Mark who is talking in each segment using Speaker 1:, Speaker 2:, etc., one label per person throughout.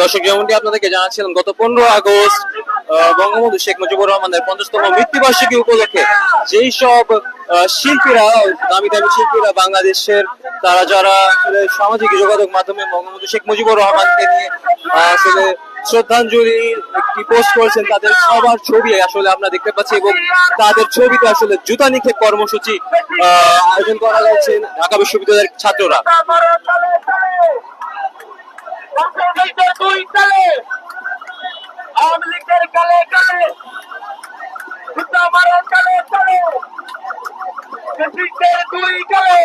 Speaker 1: দর্শক যেমনটি আপনাদেরকে জানাচ্ছিলাম, গত পনেরো আগস্ট বঙ্গবন্ধু শেখ মুজিবুর রহমানের পঞ্চাশতম মৃত্যুবার্ষিকী উপলক্ষে যেই সব শিল্পীরা, দামি দামি শিল্পীরা বাংলাদেশের, তারা যারা সামাজিক যোগাযোগ মাধ্যমে বঙ্গবন্ধু শেখ মুজিবুর রহমানকে নিয়ে আসলে শ্রদ্ধাঞ্জলি একটি পোস্ট করেছেন তাদের সবার ছবি, আসলে আমরা দেখতে পাচ্ছি এবং তাদের ছবিতে আসলে জুতা নিক্ষেপ কর্মসূচি আয়োজন করা হয়েছে ঢাকা বিশ্ববিদ্যালয়ের ছাত্ররা।
Speaker 2: জুতা মারার কালে দুই কালে।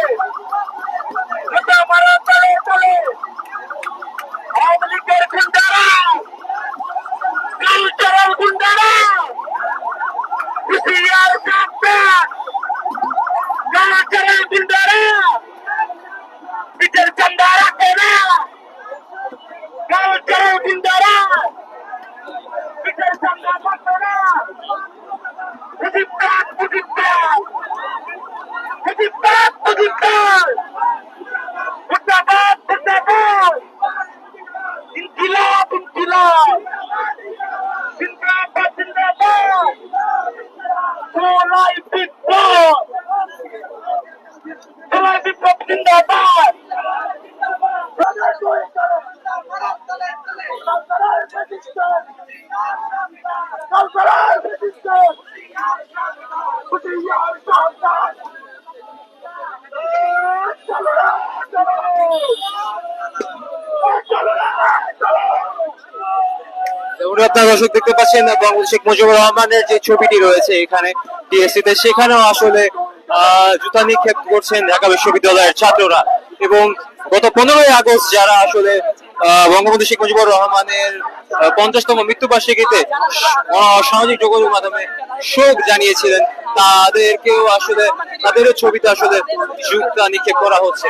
Speaker 1: যেমনটি আপনারা দর্শক দেখতে পাচ্ছেন বঙ্গবন্ধু শেখ মুজিবুর রহমানের যে ছবিটি রয়েছে এখানে টিএসসি তে সেখানেও আসলে জুতা নিক্ষেপ করছেন ঢাকা বিশ্ববিদ্যালয়ের ছাত্ররা। এবং গত পনেরোই আগস্ট যারা আসলে বঙ্গবন্ধু শেখ মুজিবুর রহমানের পঞ্চাশতম মৃত্যুবার্ষিকীতে সামাজিক যোগাযোগ মাধ্যমে শোক জানিয়েছিলেন। তাদেরকেও আসলে, তাদেরও ছবিতে আসলে যুক্তা নিক্ষেপ করা হচ্ছে।